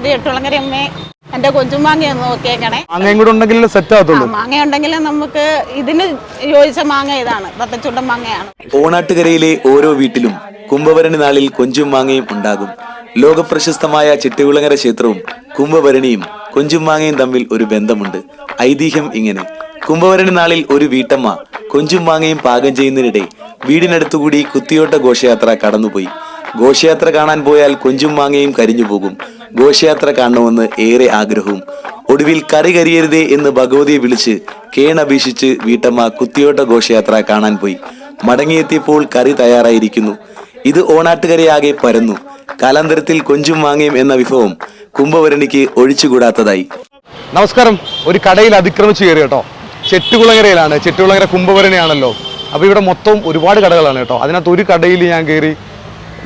എന്റെ എട്ടുളങ്ങര അമ്മേ എന്റെ കൊച്ചുമാങ്ങ ഒന്ന് നോക്കിയേക്കണേ. മാങ്ങയും കൂടെ ഉണ്ടെങ്കിൽ സെറ്റ് ആകത്തുള്ളൂ. മാങ്ങ ഉണ്ടെങ്കിൽ നമുക്ക് ഇതിന് യോജിച്ച മാങ്ങ ഇതാണ് പത്തച്ചുണ്ടൻ മാങ്ങയാണ്. ഓണാട്ടുകരയിലെ ഓരോ വീട്ടിലും കുംഭവരണി നാളിൽ കൊഞ്ചും മാങ്ങയും ഉണ്ടാകും. ലോകപ്രശസ്തമായ ചിട്ടികുളങ്ങര ക്ഷേത്രവും കുംഭവരണിയും കൊഞ്ചും മാങ്ങയും തമ്മിൽ ഒരു ബന്ധമുണ്ട്. ഐതിഹ്യം ഇങ്ങനെ. കുംഭവരണി നാളിൽ ഒരു വീട്ടമ്മ കൊഞ്ചും മാങ്ങയും പാകം ചെയ്യുന്നതിനിടെ വീടിനടുത്തുകൂടി കുത്തിയോട്ട ഘോഷയാത്ര കടന്നുപോയി. ഘോഷയാത്ര കാണാൻ പോയാൽ കൊഞ്ചും മാങ്ങയും കരിഞ്ഞു പോകും. ഘോഷയാത്ര കാണണമെന്ന് ഏറെ ആഗ്രഹവും. ഒടുവിൽ കറി കരിയരുതേ എന്ന് ഭഗവതിയെ വിളിച്ച് കേണപേക്ഷിച്ച് വീട്ടമ്മ കുത്തിയോട്ട ഘോഷയാത്ര കാണാൻ പോയി. മടങ്ങിയെത്തിയപ്പോൾ കറി തയ്യാറായിരിക്കുന്നു. ഇത് ഓണാട്ടുകരയാകെ പരന്നു. കാലാന്തരത്തിൽ കൊഞ്ചും വാങ്ങയും എന്ന വിഭവം കുംഭവരണിക്ക് ഒഴിച്ചുകൂടാത്തതായി. നമസ്കാരം. ഒരു കടയിൽ അതിക്രമിച്ചു കയറി കേട്ടോ. ചെട്ടുകുളങ്ങരയിലാണ്. ചെട്ടുകുളങ്ങര കുംഭവരണിയാണല്ലോ. അപ്പോൾ ഇവിടെ മൊത്തം ഒരുപാട് കടകളാണ് കേട്ടോ. അതിനകത്ത് ഒരു കടയിൽ ഞാൻ കയറി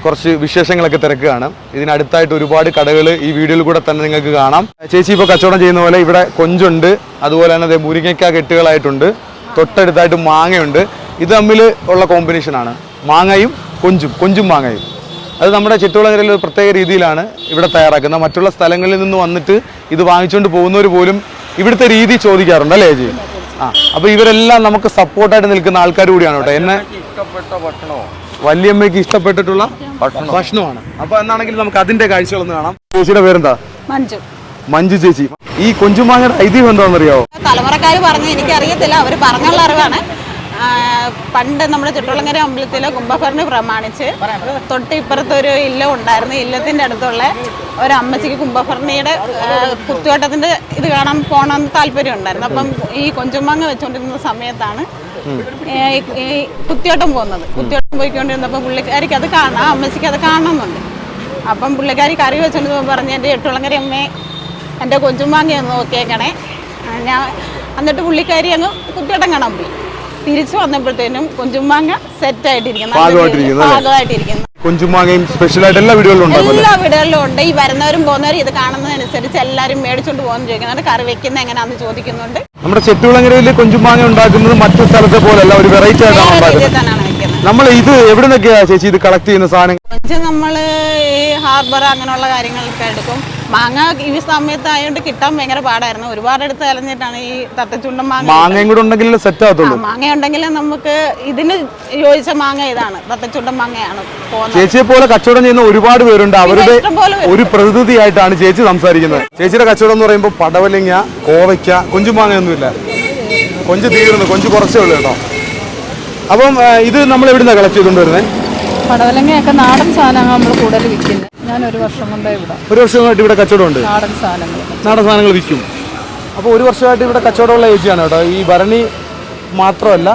കുറച്ച് വിശേഷങ്ങളൊക്കെ തിരക്കുകയാണ്. ഇതിനടുത്തായിട്ട് ഒരുപാട് കടകൾ ഈ വീഡിയോയിൽ കൂടെ തന്നെ നിങ്ങൾക്ക് കാണാം. ചേച്ചി ഇപ്പോൾ കച്ചവടം ചെയ്യുന്ന പോലെ ഇവിടെ കൊഞ്ചുണ്ട്. അതുപോലെ തന്നെ ദേ മുരിങ്ങയ്ക്ക കെട്ടുകളായിട്ടുണ്ട്. തൊട്ടടുത്തായിട്ട് മാങ്ങയുണ്ട്. ഇത് തമ്മിൽ ഉള്ള കോമ്പിനേഷനാണ് മാങ്ങയും കൊഞ്ചും കൊഞ്ചും മാങ്ങയും. അത് നമ്മുടെ ചുറ്റുവളങ്ങരയിൽ ഒരു പ്രത്യേക രീതിയിലാണ് ഇവിടെ തയ്യാറാക്കുന്നത്. മറ്റുള്ള സ്ഥലങ്ങളിൽ നിന്ന് വന്നിട്ട് ഇത് വാങ്ങിച്ചുകൊണ്ട് പോകുന്നവർ പോലും ഇവിടുത്തെ രീതി ചോദിക്കാറുണ്ട് അല്ലേ ചേച്ചി? ആ അപ്പോൾ ഇവരെല്ലാം നമുക്ക് സപ്പോർട്ടായിട്ട് നിൽക്കുന്ന ആൾക്കാർ കൂടിയാണ് കേട്ടോ. എന്നെ വല്യമ്മയ്ക്ക് ഇഷ്ടപ്പെട്ടിട്ടുള്ള ഭക്ഷണമാണ്. അപ്പൊ എന്നാണെങ്കിലും നമുക്ക് അതിന്റെ കാഴ്ചകൾ ഒന്ന് കാണാം. ചേച്ചിയുടെ പേരെന്താ? മഞ്ജു. മഞ്ജു ചേച്ചി. ഈ കൊഞ്ചുമാങ്ങയുടെ ഐതിഹ്യം എന്താണെന്നറിയാവോ? തലമുറക്കാർ പറഞ്ഞു എനിക്കറിയത്തില്ല. അവർ പറഞ്ഞുള്ള അറിവാണ്. പണ്ട് നമ്മുടെ ചുട്ടുളങ്ങര അമ്പലത്തിലെ കുംഭഭരണി പ്രമാണിച്ച് തൊട്ട് ഇപ്പുറത്ത് ഒരു ഇല്ലം ഉണ്ടായിരുന്നു. ഇല്ലത്തിന്റെ അടുത്തുള്ള ഒരു അമ്മച്ചിക്ക് കുംഭഭരണിയുടെ കുത്തുവട്ടത്തിന്റെ ഇത് കാണാൻ പോകണമെന്ന് താല്പര്യം ഉണ്ടായിരുന്നു. അപ്പം ഈ കൊഞ്ചുമാങ്ങ വെച്ചുകൊണ്ടിരുന്ന സമയത്താണ് ഈ കുത്തിയോട്ടം പോകുന്നത്. കുത്തിയോട്ടം പോയിക്കൊണ്ടിരുന്നപ്പോൾ പുള്ളിക്കാരിക്ക് അത് കാണാം അമ്മച്ചിക്ക് അത് കാണണമെന്നുണ്ട് അപ്പം പുള്ളിക്കാരി കറി വെച്ചോണ്ട് പറഞ്ഞ് എന്റെ എട്ടുളങ്ങര അമ്മയെ എന്റെ കൊഞ്ചുമാങ്ങയൊന്ന് നോക്കിയേക്കണേ. ഞാൻ എന്നിട്ട് പുള്ളിക്കാരി അങ്ങ് കുത്തിയോട്ടം കാണാൻ പോയി. തിരിച്ചു വന്നപ്പോഴത്തേനും കുഞ്ചുമാങ്ങ സെറ്റ് ആയിട്ടിരിക്കുന്നു. ഭാഗമായിട്ടിരിക്കുന്നു കുഞ്ചുമാങ്ങയും സ്പെഷ്യൽ ആയിട്ട് സ്പെഷ്യലായിട്ട് എല്ലാ വീടുകളിലും എല്ലാ വീടുകളിലും ഉണ്ട്. ഈ വരുന്നവരും പോകുന്നവരും ഇത് കാണുന്നതനുസരിച്ച് എല്ലാവരും മേടിച്ചോണ്ട് പോകുന്നു ചോദിക്കുന്നുണ്ട് കറി വെക്കുന്ന എങ്ങനെയാണെന്ന് ചോദിക്കുന്നുണ്ട്. നമ്മുടെ ചെട്ടുകുളങ്ങരയിൽ കുഞ്ചുമാങ്ങ ഉണ്ടാക്കുന്നത് മറ്റു സ്ഥലത്തെ പോലല്ല ഒരു വെറൈറ്റി ആയിട്ടാണ് നമ്മൾ ഇത് എവിടെ നിന്നൊക്കെയാ ചേച്ചി ഇത് കളക്ട് ചെയ്യുന്ന സാധനം നമ്മൾ ഈ ഹാർബർ അങ്ങനെയുള്ള കാര്യങ്ങളൊക്കെ എടുക്കും. മാങ്ങ ഈ സമയത്ത് ആയതുകൊണ്ട് കിട്ടാൻ ഭയങ്കര പാടായിരുന്നു. ഒരുപാട് എടുത്ത് അലഞ്ഞിട്ടാണ് ഈ തത്തച്ചുണ്ടൻ മാങ്ങ മാങ്ങയും കൂടെ ഉണ്ടെങ്കിൽ സെറ്റ് ആകത്തുള്ളൂ. മാങ്ങ ഉണ്ടെങ്കിൽ നമുക്ക് ഇതിന് യോജിച്ച മാങ്ങ ഇതാണ് തത്തച്ചുണ്ടൻ മാങ്ങയാണ് ചേച്ചിയെ പോലെ കച്ചവടം ചെയ്യുന്ന ഒരുപാട് പേരുണ്ട്. അവരുടെ ഒരു പ്രതിനിധിയായിട്ടാണ് ചേച്ചി സംസാരിക്കുന്നത്. ചേച്ചിയുടെ കച്ചവടം എന്ന് പറയുമ്പോൾ പടവലിങ്ങ കോവയ്ക്ക കൊഞ്ചുമാങ്ങയൊന്നുമില്ല കൊഞ്ച് തീരുന്നു കൊഞ്ച് കുറച്ചേ ഉള്ളൂ കേട്ടോ. അപ്പം ഇത് നമ്മൾ എവിടുന്നാണ് കളക്ട് ചെയ്തുകൊണ്ട് വരുന്നത് പടവലങ്ങയൊക്കെ നാടൻ സാധനങ്ങൾ നമ്മൾ കൂടുതൽ വിൽക്കുന്നത്. ഞാൻ ഒരു വർഷം കൊണ്ടേ ഇവിടെ ഒരു വർഷമായിട്ട് ഇവിടെ കച്ചവടമുണ്ട് നാടൻ സാധനങ്ങൾ. നാടൻ സാധനങ്ങൾ വിൽക്കും. അപ്പോൾ ഒരു വർഷമായിട്ട് ഇവിടെ കച്ചവടമുള്ള ഏജിയാണ് കേട്ടോ. ഈ ഭരണി മാത്രമല്ല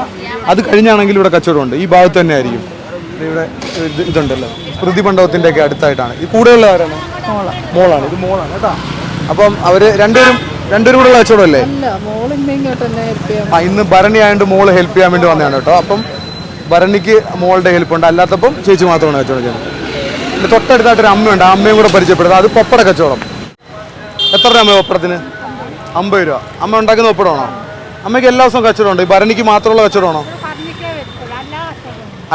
അത് കഴിഞ്ഞാണെങ്കിൽ ഇവിടെ കച്ചവടമുണ്ട്. ഈ ഭാഗത്ത് തന്നെ ആയിരിക്കും. ഇവിടെ ഇതുണ്ടല്ലോ. സ്മൃതി മണ്ഡപത്തിന്റെ ഒക്കെ അടുത്തായിട്ടാണ്. ഈ കൂടെയുള്ള ആരാണ്? മോള. മോളാണ്. ഇത് മോളാണ് കേട്ടോ. അപ്പം അവർ രണ്ടുപേരും രണ്ടുപേരും കൂടെ ഉള്ള കച്ചവടമല്ലേ ആ ഇന്ന് ഭരണി ആയതുകൊണ്ട് മോൾ ഹെൽപ്പ് ചെയ്യാൻ വേണ്ടി വന്നതാണ് കേട്ടോ. അപ്പം ഭരണിക്ക് മോളുടെ ഹെൽപ്പ് ഉണ്ട്. അല്ലാത്തപ്പം ചേച്ചി മാത്രമാണ് കച്ചവടം ചെയ്യുന്നത്. പിന്നെ തൊട്ടടുത്തായിട്ട് ഒരു അമ്മയുണ്ട്. ആ അമ്മയും കൂടെ പരിചയപ്പെടുന്നത്. അത് പപ്പട കച്ചവടം. എത്ര രൂപ അമ്മ പപ്പടത്തിന്? അമ്പത് രൂപ. അമ്മ ഉണ്ടാക്കുന്ന പപ്പടമാണോ? അമ്മയ്ക്ക് എല്ലാ ദിവസവും കച്ചവടമുണ്ട് ഈ ഭരണിക്ക് മാത്രമുള്ള കച്ചവടമാണോ?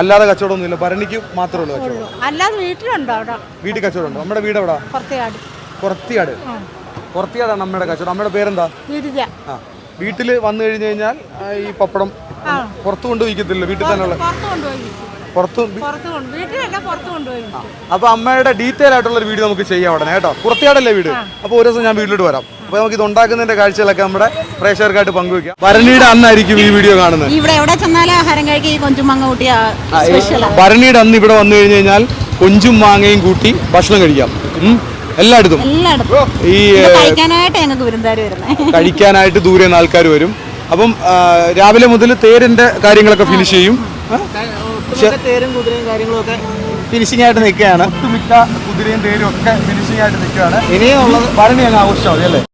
അല്ലാതെ കച്ചവടമൊന്നുമില്ല. ഭരണിക്ക് മാത്രമുള്ള കച്ചവടം. അല്ലാതെ വീട്ടിലുണ്ടോ വീട്ടിൽ കച്ചവടമുണ്ട്? നമ്മുടെ വീട് എവിടെ? കുറത്തിയാട്. കുറത്തിയാടാണ് അമ്മയുടെ കച്ചവടം. അമ്മയുടെ പേരെന്താ? വീട്ടിൽ വന്നു കഴിഞ്ഞു കഴിഞ്ഞാൽ ഈ പപ്പടം പുറത്ത് കൊണ്ട് വയ്ക്കത്തില്ല വീട്ടിൽ തന്നെയുള്ള. പുറത്ത് അപ്പൊ അമ്മയുടെ ഡീറ്റെയിൽ ആയിട്ടുള്ള ഒരു വീഡിയോ നമുക്ക് ചെയ്യാം ഉടനെ കേട്ടോ? പുറത്തിയാടല്ലേ വീട്? അപ്പൊ ഒരു ദിവസം ഞാൻ വീട്ടിലോട്ട് വരാം. അപ്പൊ നമുക്ക് ഇത് ഉണ്ടാക്കുന്നതിന്റെ കാഴ്ചകളൊക്കെ നമ്മുടെ പ്രേക്ഷകർക്കായിട്ട് പങ്കുവെക്കാം. ഭരണിയുടെ അന്നായിരിക്കും ഈ വീഡിയോ കാണുന്നത്. ഇവിടെ എവിടെ ചെന്നാലും ആഹാരം കഴിക്കുക ഈ കൊഞ്ചുമാങ്ങ കൂട്ടിയ സ്പെഷ്യൽ ഭരണിയുടെ അന്ന് ഇവിടെ വന്നു കഴിഞ്ഞു കഴിഞ്ഞാൽ കൊഞ്ചും മാങ്ങയും കൂട്ടി ഭക്ഷണം കഴിക്കാം. എല്ലായിടത്തും. ഈ കഴിക്കാനായിട്ട് ദൂരെ നിന്ന് ആൾക്കാർ വരും. അപ്പം രാവിലെ മുതൽ തേരിന്റെ കാര്യങ്ങളൊക്കെ ഫിനിഷ് ചെയ്യും? തേരും കുതിരയും കാര്യങ്ങളും ഒക്കെ ഫിനിഷിംഗ് ആയിട്ട് നിൽക്കുകയാണ്. ഒട്ടുമിക്ക കുതിരയും തേരും ഒക്കെ ഫിനിഷിംഗ് ആയിട്ട് നിൽക്കുകയാണ്. ഇനിയുള്ളത് ഉള്ളത് ഭരണി അങ്ങ് ആഘോഷിച്ചാൽ മതി അല്ലേ?